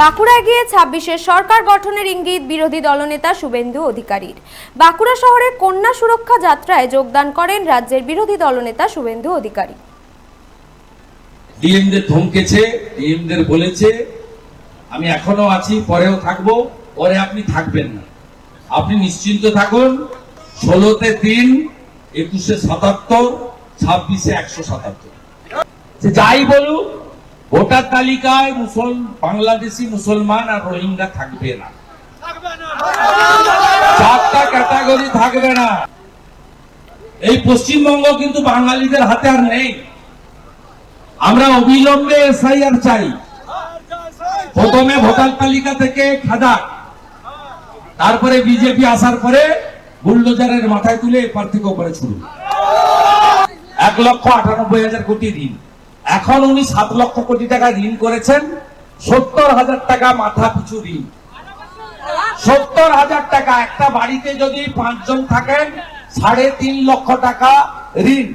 বাঁকুড়ায় গিয়ে ছাব্বিশের সরকার গঠনের ইঙ্গিত বিরোধী দলনেতা শুভেন্দু অধিকারীর। বাঁকুড়া শহরের কন্যা সুরক্ষা যাত্রায় যোগদান করেন রাজ্যের বিরোধী দলনেতা শুভেন্দু অধিকারী। ডিএমদের ধমকেছে, ডিএমদের বলেছে, আমি এখনও আছি, পরেও থাকব, পরে আপনি থাকবেন না। আপনি নিশ্চিন্ত থাকুন, ষোলোতে তিন, একুশে সাতাত্তর, ছাব্বিশে একশো সাতাত্তর। যাই বলুক ভোটার তালিকায় মুসল, বাংলাদেশি মুসলমান আর রোহিঙ্গা থাকবে না। চারটা ক্যাটাগরি থাকবে না। এই পশ্চিমবঙ্গ কিন্তু বাঙালিদের হাতে আর নেই। আমরা অবিলম্বে এসআইআর চাই। প্রথমে ভোটার তালিকা থেকে খাদা। তারপরে বিজেপি আসার পরে বুলডোজারের মাথায় তুলে এপার থেকে ওপারে এক লক্ষ আটানব্বই হাজার কোটি ঋণ। এখন উনি সাত লক্ষ কোটি টাকা ঋণ করেছেন। সত্তর হাজার টাকা মাথা পিছু ঋণ সত্তর হাজার টাকা একটা বাড়িতে যদি পাঁচজন থাকেন, সাড়ে তিন লক্ষ টাকা ঋণ।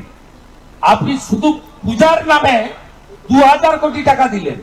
আপনি শুধু পূজার নামে দু হাজার কোটি টাকা দিলেন।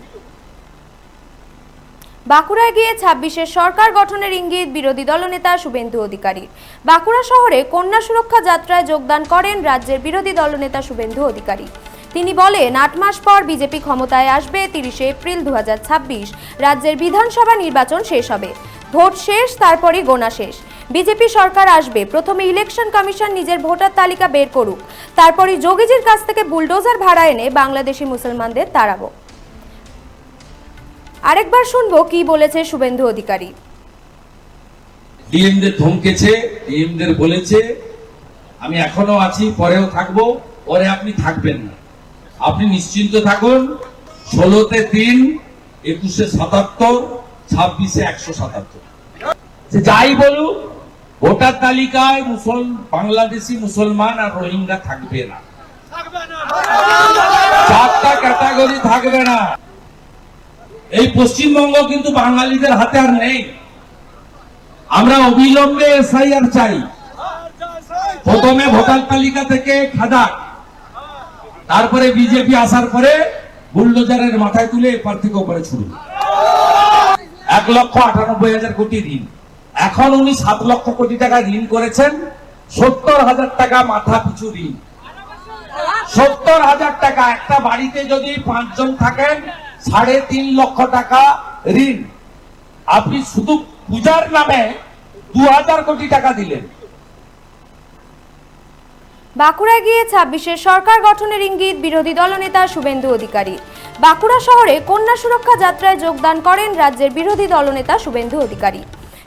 বাঁকুড়ায় গিয়ে ছাব্বিশের সরকার গঠনের ইঙ্গিত বিরোধী দলনেতা শুভেন্দু অধিকারী। বাঁকুড়া শহরে কন্যা সুরক্ষা যাত্রায় যোগদান করেন রাজ্যের বিরোধী দলনেতা শুভেন্দু অধিকারী। তিনি বলেন, আট মাস পর বিজেপি ক্ষমতায় আসবে তিরিশে এপ্রিল দুহাজার ছাব্বিশ। রাজ্যের বিধানসভা নির্বাচন শেষ হবে। ভোট শেষ, তারপরই গোনা শেষ। বিজেপি সরকার আসবে, প্রথমে ইলেকশন কমিশন নিজের ভোটার তালিকা বের করুক। তারপরই যোগীজির কাছ থেকে বুলডোজার ভাড়া এনে বাংলাদেশি মুসলমানদের তাড়াবো। আরেকবার শুনব কি বলেছে শুভেন্দু অধিকারী। ডিএমদের ধমকেছে, ডিএমদের বলেছে, আমি এখনও আছি, পরেও থাকব, পরে আপনি থাকবেন না। আপনি নিশ্চিন্ত থাকুন, ষোলোতে তিন, একুশে সাতাত্তর, ছাব্বিশে একশো সাতাত্তর। যাই বলুক, ভোটার তালিকায় মুসল, বাংলাদেশি মুসলমান আর রোহিঙ্গা থাকবে না। চারটা ক্যাটাগরি থাকবে না। এই পশ্চিমবঙ্গ কিন্তু বাঙালিদের হাতে আর নেই। আমরা অবিলম্বে এসআইআর চাই। প্রথমে ভোটার তালিকা থেকে খাদা তারপরে বিজেপি আসার পরে বুলডোজারের মাথায় তুলে এপার থেকে ওপারে ছুড়বে এক লক্ষ আটানব্বই হাজার কোটি ঋণ। এখন উনি সাত লক্ষ কোটি টাকা ঋণ করেছেন, সত্তর হাজার টাকা মাথা পিছু ঋণ। সত্তর হাজার টাকা একটা বাড়িতে যদি পাঁচজন থাকেন, সাড়ে তিন লক্ষ টাকা ঋণ। আপনি শুধু পূজার নামে দু হাজার কোটি টাকা দিলেন। বাঁকুড়ায় গিয়ে ছাব্বিশের সরকার গঠনের ইঙ্গিত বিরোধী দলনেতা শুভেন্দু অধিকারী। বাঁকুড়া শহরে কন্যা সুরক্ষা যাত্রায় যোগদান করেন রাজ্যের বিরোধী দলনেতা শুভেন্দু অধিকারী।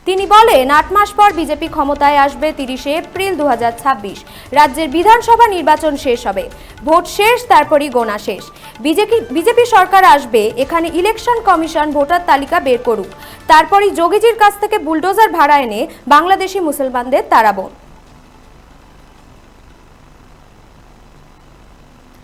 তিনি বলেন, আট মাস পর বিজেপি ক্ষমতায় আসবে তিরিশে এপ্রিল দু হাজার ছাব্বিশ। রাজ্যের বিধানসভা নির্বাচন শেষ হবে। ভোট শেষ, তারপরই গোনা শেষ। বিজেপি বিজেপি সরকার আসবে, এখানে ইলেকশন কমিশন ভোটার তালিকা বের করুক। তারপরই যোগীজির কাছ থেকে বুলডোজার ভাড়া এনে বাংলাদেশি মুসলমানদের তাড়াবো।